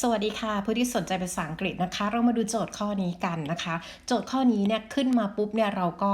สวัสดีค่ะผู้ที่สนใจภาษาอังกฤษนะคะ เรามาดูโจทย์ข้อนี้กันนะคะ โจทย์ข้อนี้เนี่ยขึ้นมาปุ๊บเนี่ยเราก็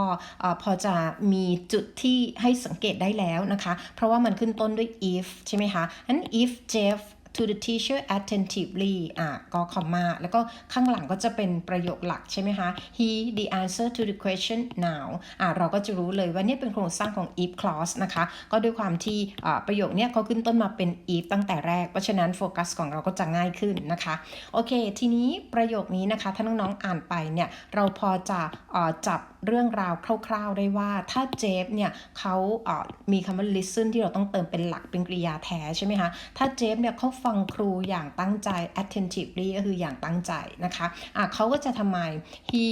พอจะมีจุดที่ให้สังเกตได้แล้วนะคะ เพราะว่ามันขึ้นต้นด้วย if ใช่ไหมคะนั้น if Jeff to the teacher attentively อะก็คอมมา แล้วก็ข้างหลังก็จะเป็นประโยคหลักใช่ไหมคะ he the answer to the question now อะเราก็จะรู้เลยว่านี่เป็นโครงสร้างของ if clause นะคะ ก็ด้วยความที่อ่าประโยคเนี้ยเขาขึ้นต้นมาเป็น if ตั้งแต่แรก เพราะฉะนั้นโฟกัสของเราก็จะง่ายขึ้นนะคะ โอเค ทีนี้ประโยคนี้นะคะ ถ้าน้องๆอ่านไปเนี่ย เราพอจะอ่อจับ เรื่องราวคร่าวๆได้ว่าถ้าเจฟเนี่ยเขาเอ่อมีคำว่า listen ที่เราต้องเติมเป็นหลักเป็นกริยาแท้ใช่ไหมคะถ้าเจฟเนี่ยเขาฟังครูอย่างตั้งใจ attentively ก็คืออย่างตั้งใจนะคะอะเขาก็จะทำไม he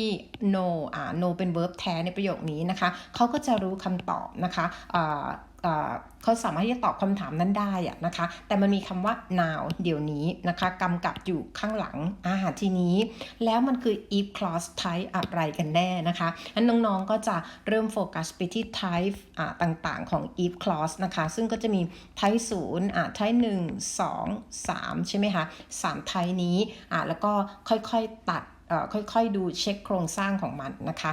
know อ่า know เป็น verb แท้ในประโยคนี้นะคะเขาก็จะรู้คำตอบนะคะอ่าอ่า เขาสามารถที่จะตอบคำถามนั้นได้อะนะคะ แต่มันมีคำว่า now เดี๋ยวนี้นะคะกำกับอยู่ข้างหลังอาหารทีนี้ แล้วมันคือ if clause type อะไรกันแน่นะคะอันน้องๆก็จะเริ่มโฟกัสไปที่ type ต่างๆของ if clause นะคะ ซึ่งก็จะมี type 0อ่า type 1 2 3ใช่ไหมคะ3 type นี้อ่าแล้วก็ค่อยๆตัดอ่อค่อยๆดูเช็คโครงสร้างของมันนะคะ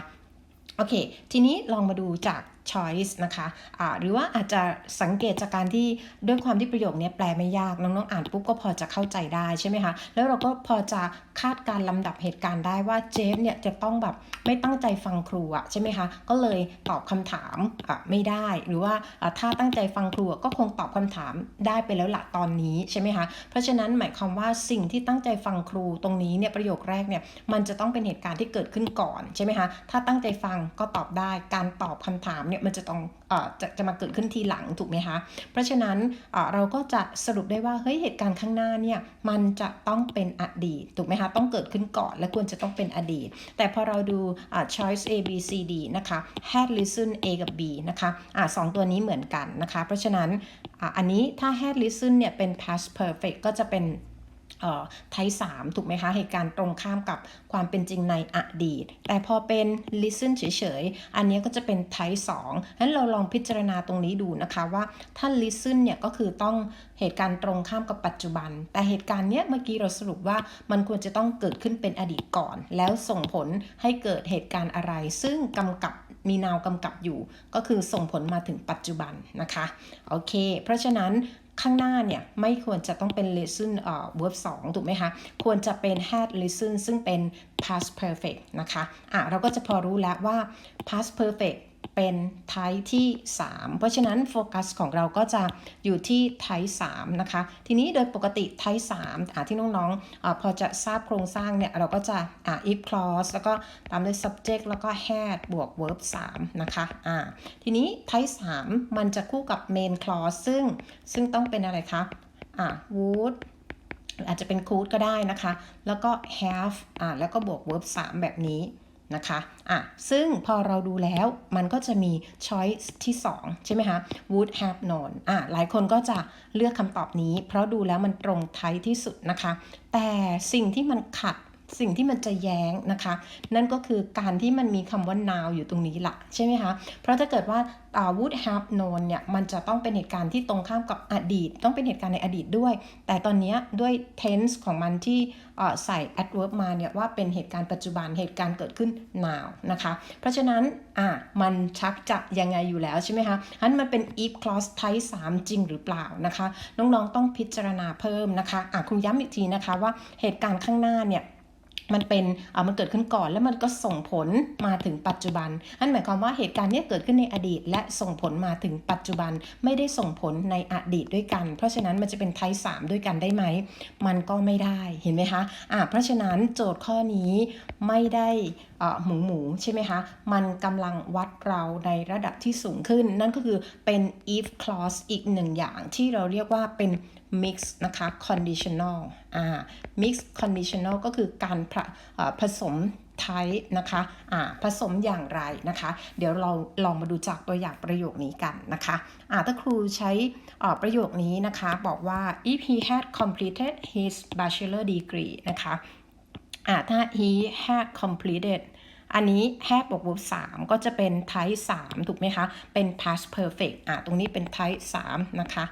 โอเค ทีนี้ลองมาดูจาก choice นะคะะหรือว่าอาจจะสังเกตจากการที่ด้วยความที่ประโยคนี้แปลไม่ยาก น้องๆ อ่านปุ๊บก็พอจะเข้าใจได้ใช่ไหมคะ แล้วเราก็พอจะคาดการลำดับเหตุการณ์ได้ว่าเจฟเนี่ยจะต้องแบบไม่ตั้งใจฟังครูอะใช่ไหมคะ ก็เลยตอบคำถามอะไม่ได้ หรือว่าถ้าตั้งใจฟังครูก็คงตอบคำถามได้ไปแล้วละตอนนี้ใช่ไหมคะ เพราะฉะนั้นหมายความว่าสิ่งที่ตั้งใจฟังครูตรงนี้เนี่ยประโยคแรกเนี่ยมันจะต้องเป็นเหตุการณ์ที่เกิดขึ้นก่อนใช่ไหมคะ ถ้าตั้งใจฟังก็ตอบได้ การตอบคำถามเนี่ยมันจะต้องอจะจะมาเกิดขึ้นทีหลังถูกไหมคะเพราะฉะนั้นเราก็จะสรุปได้ว่าเฮ้ยเหตุการณ์ข้างหน้าเนี่ยมันจะต้องเป็นอดีตถูกไหมคะต้องเกิดขึ้นก่อนและควรจะต้องเป็นอดีต แต่พอเราดู choice A B C D นะคะ had listen A กับ B นะคะอ่าสองตัวนี้เหมือนกันนะคะ เพราะฉะนั้นออันนี้ถ้า had listen เนี่ยเป็น past perfect ก็จะเป็น ไทสามถูกไหมคะเหตุการณ์ตรงข้ามกับความเป็นจริงในอดีต แต่พอเป็น listen เฉยๆ อันนี้ก็จะเป็นไทสองงั้นเราลองพิจารณาตรงนี้ดูนะคะว่าถ้า listen เนี่ยก็คือต้องเหตุการณ์ตรงข้ามกับปัจจุบัน แต่เหตุการณ์เนี้ยเมื่อกี้เราสรุปว่ามันควรจะต้องเกิดขึ้นเป็นอดีตก่อน แล้วส่งผลให้เกิดเหตุการณ์อะไร ซึ่งกำกับมีนาวกำกับอยู่ ก็คือส่งผลมาถึงปัจจุบันนะคะโอเค เพราะฉะนั้น ข้างหน้าเนี่ยไม่ควรจะต้องเป็น listen เอ่อ verb 2 ถูกไหมคะ ควรจะเป็น had listen ซึ่งเป็น past perfect นะคะ อะ เราก็จะพอรู้แล้วว่า past perfect เป็น type ที่ 3 เพราะฉะนั้นโฟกัสของเราก็จะอยู่ที่ type 3นะคะ ทีนี้โดยปกติ type 3อะที่น้องๆอพอจะทราบโครงสร้างเนี่ย เราก็จะอะ if clause แล้วก็ตามด้วย subject แล้วก็ had บวก verb 3นะคะอะทีนี้ type 3มันจะคู่กับ main clause ซึ่งซึ่งต้องเป็นอะไรคะอะ would อาจจะเป็น could ก็ได้นะคะ แล้วก็ have อะแล้วก็บวก verb 3 แบบนี้ นะคะอะซึ่งพอเราดูแล้วมันก็จะมี choice ที่ 2 ใช่ไหมคะ would have known อะหลายคนก็จะเลือกคำตอบนี้ เพราะดูแล้วมันตรงไทยที่สุดนะคะ แต่สิ่งที่มันขัด สิ่งที่มันจะแย้งนะคะ นั่นก็คือการที่มันมีคำว่า now อยู่ตรงนี้ละใช่ไหมคะ เพราะถ้าเกิดว่า would have known เนี่ยมันจะต้องเป็นเหตุการณ์ที่ตรงข้ามกับอดีต ต้องเป็นเหตุการณ์ในอดีตด้วย แต่ตอนนี้ด้วย tense ของมันที่ใส่ adverb มาเนี่ยว่าเป็นเหตุการณ์ปัจจุบันเหตุการณ์เกิดขึ้น now นะคะ เพราะฉะนั้นอะมันชักจะยังไงอยู่แล้วใช่ไหมคะอันมันเป็น if clause type 3 จริงหรือเปล่านะคะ น้องๆต้องพิจารณาเพิ่มนะคะอะคุณย้ำอีกทีนะคะว่าเหตุการณ์ข้างหน้าเนี่ย มันเป็นอ่ามันเกิดขึ้นก่อนแล้วมันก็ส่งผลมาถึงปัจจุบัน นั่นหมายความว่าเหตุการณ์นี้เกิดขึ้นในอดีต และส่งผลมาถึงปัจจุบันไม่ได้ส่งผลในอดีตด้วยกัน เพราะฉะนั้นมันจะเป็นไทป์สามด้วยกันได้ไหม มันก็ไม่ได้ เห็นไหมคะ อ่าเพราะฉะนั้นโจทย์ข้อนี้ไม่ได้หมูหมูใช่ไหมคะ มันกำลังวัดเราในระดับที่สูงขึ้น นั่นก็คือเป็น if clause อีกหนึ่งอย่างที่เราเรียกว่าเป็น mix นะคะ conditional อ่า mix conditional ก็คือการผสม type นะคะอ่าผสมอย่างไรนะคะ เดี๋ยวเราลองมาดูจากตัวอย่างประโยคนี้กันนะคะอ่าถ้าครูใช้ประโยคนี้นะคะ บอกว่า if he had completed his bachelor degree นะคะ อ่าถ้า he had completed อันนี้ had บวก verb 3ก็จะเป็น type 3 ถูกไหมคะ เป็น past perfect อ่าตรงนี้เป็น type 3 นะคะ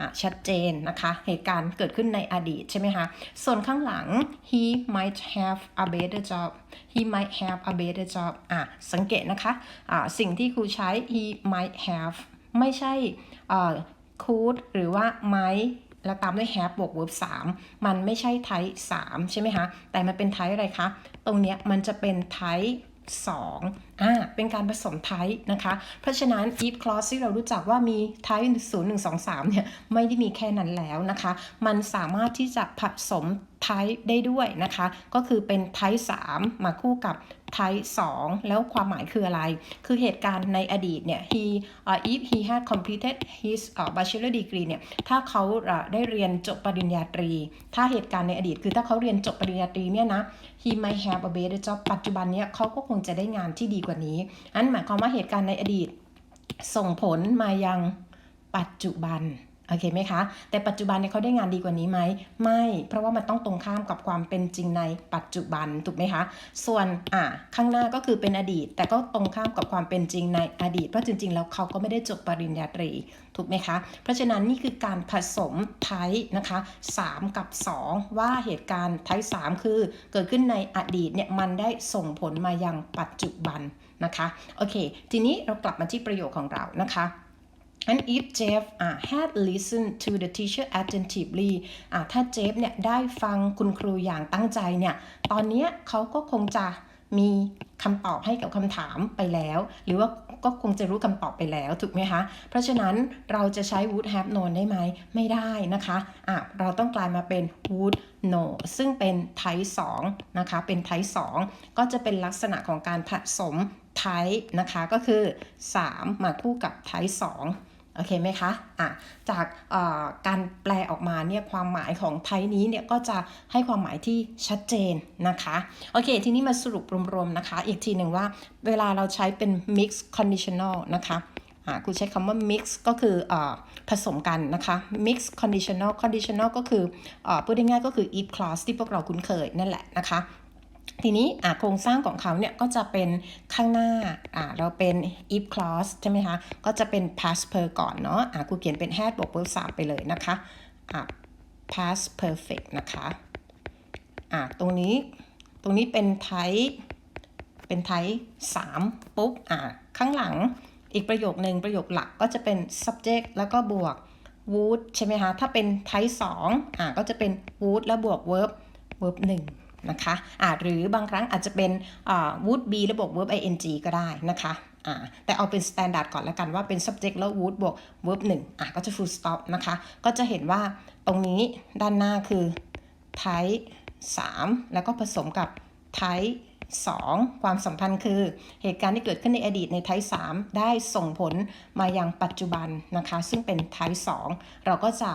อะชัดเจนนะคะ เหตุการณ์เกิดขึ้นในอดีตใช่ไหมคะ ส่วนข้างหลัง he might have a better job he might have a better job อะสังเกตนะคะอะสิ่งที่ครูใช้ he might have ไม่ใช่อ่า could หรือว่า might แล้วตามด้วย have บวก verb 3 มันไม่ใช่ type 3 ใช่ไหมคะ แต่มันเป็น type อะไรคะ ตรงเนี้ยมันจะเป็น type 2อ่า เป็นการผสม type นะคะ เพราะฉะนั้น if clause ที่เรารู้จักว่ามี type 0 1 2 3 เนี่ย ไม่ได้มีแค่นั้นแล้วนะคะ มันสามารถที่จะผสม type ได้ด้วยนะคะ ก็คือเป็น type 3มาคู่กับ type 2แล้วความหมายคืออะไร คือเหตุการณ์ในอดีตเนี่ย he uh, if he had completed his uh, bachelor degree เนี่ย ถ้าเขา uh, ได้เรียนจบปริญญาตรี ถ้าเหตุการณ์ในอดีต คือถ้าเขาเรียนจบปริญญาตรีเนี่ยนะ he might have a better job ปัจจุบันเนี่ยเขาก็คงจะได้งานที่ดีกว่านี้ อันหมายความว่าเหตุการณ์ในอดีตส่งผลมายังปัจจุบัน โอเคไหมคะ แต่ปัจจุบันเนี่ยเขาได้งานดีกว่านี้ไหม ไม่ เพราะว่ามันต้องตรงข้ามกับความเป็นจริงในปัจจุบัน ถูกไหมคะ ส่วนอ่าข้างหน้าก็คือเป็นอดีต แต่ก็ตรงข้ามกับความเป็นจริงในอดีต เพราะจริง ๆ แล้วเขาก็ไม่ได้จบปริญญาตรี ถูกไหมคะ เพราะฉะนั้นนี่คือการผสมไทป์นะคะ 3 กับ 2 ว่าเหตุการณ์ไทป์3คือ เกิดขึ้นในอดีตเนี่ยมันได้ส่งผลมายังปัจจุบันนะคะ โอเค ทีนี้เรากลับมาที่ประโยคของเรานะคะ and if Jeff uh, had listened to the teacher attentively อะถ้าเจฟเนี่ยได้ฟังคุณครูอย่างตั้งใจเนี่ย ตอนนี้เขาก็คงจะมีคำตอบให้กับคำถามไปแล้ว หรือว่าก็คงจะรู้คำตอบไปแล้วถูกไหมคะ เพราะฉะนั้นเราจะใช้ would have known ได้ไหม ไม่ได้นะคะอะเราต้องกลายมาเป็น would know ซึ่งเป็น type 2นะคะ เป็น type 2 ก็จะเป็นลักษณะของการผสม type นะคะ ก็คือ 3 มาคู่กับ type 2 โอเคไหมคะอะจากการแปลออกมาเนี่ยความหมายของไทยนี้เนี่ยก็จะให้ความหมายที่ชัดเจนนะคะโอเค ทีนี้มาสรุปรวมๆนะคะ อีกทีหนึ่งว่าเวลาเราใช้เป็น mix conditional นะคะครูใช้คำว่า mix ก็คืออผสมกันนะคะ mix conditional conditional ก็คืออพูดง่ายๆก็คือ if clause ที่พวกเราคุ้นเคยนั่นแหละนะคะ ทีนี้โครงสร้างของเขาเนี่ยก็จะเป็นข้างหน้าเราเป็น if clause ใช่ไหมคะ ก็จะเป็น past per ก่อนเนาะะครูเขียนเป็น had บวก verb 3ไปเลยนะคะะ past perfect นะคะะตรงนี้ตรงนี้เป็นไทเป็นไท3ปุ๊บอะข้างหลังอีกประโยคหนึ่งประโยคหลักก็จะเป็น subject แล้วก็บวก would ใช่ไหมคะ ถ้าเป็นไท2อะก็จะเป็น would แล้วบวก verb verb 1 นะคะะหรือบางครั้งอาจจะเป็น would be แล้วบ verb ing ก็ได้นะคะะแต่เอาเป็น standard ก่อนแล้วกันว่าเป็น subject แล้ว would บวก verb 1อะก็จะ full stop นะคะ ก็จะเห็นว่าตรงนี้ด้านหน้าคือ type 3 แล้วก็ผสมกับ type 2 ความสัมพันธ์คือ เหตุการณ์ที่เกิดขึ้นในอดีตในไทป์3ได้ส่งผลมายังปัจจุบันนะคะ ซึ่งเป็นไทป์2เราก็จะ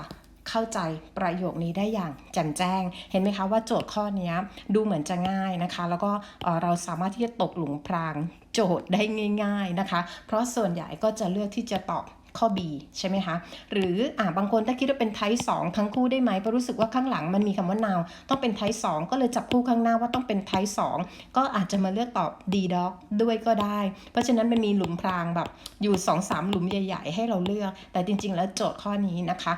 เข้าใจประโยคนี้ได้อย่างแจ่มแจ้ง เห็นไหมคะว่าโจทย์ข้อนี้ดูเหมือนจะง่ายนะคะ แล้วก็เราสามารถที่จะตกหลุมพรางโจทย์ได้ง่าย ๆนะคะ เพราะส่วนใหญ่ก็จะเลือกที่จะตอบข้อ B ใช่ไหมคะ หรืออ่าบางคนถ้าคิดว่าเป็นไทป์2ทั้งคู่ได้ไหมเพราะรู้สึกว่าข้างหลังมันมีคำว่า now ต้องเป็นไทป์2ก็เลยจับคู่ข้างหน้าว่าต้องเป็นไทป์2ก็อาจจะมาเลือกตอบ D dog ด้วยก็ได้ เพราะฉะนั้นมันมีหลุมพรางแบบอยู่ 2-3 หลุมใหญ่ ๆ ให้เราเลือก แต่จริง ๆ แล้วโจทย์ข้อนี้นะคะ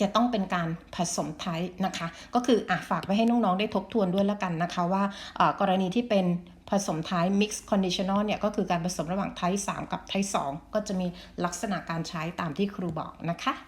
จะต้องเป็นการผสมไทยนะคะ ก็คืออะฝากไว้ให้น้องๆได้ทบทวนด้วยแล้วกันนะคะว่ากรณีที่เป็นผสมไทป์ mix conditional เนี่ยก็คือการผสมระหว่างไทย 3 กับไทย 2 ก็จะมีลักษณะการใช้ตามที่ครูบอกนะคะ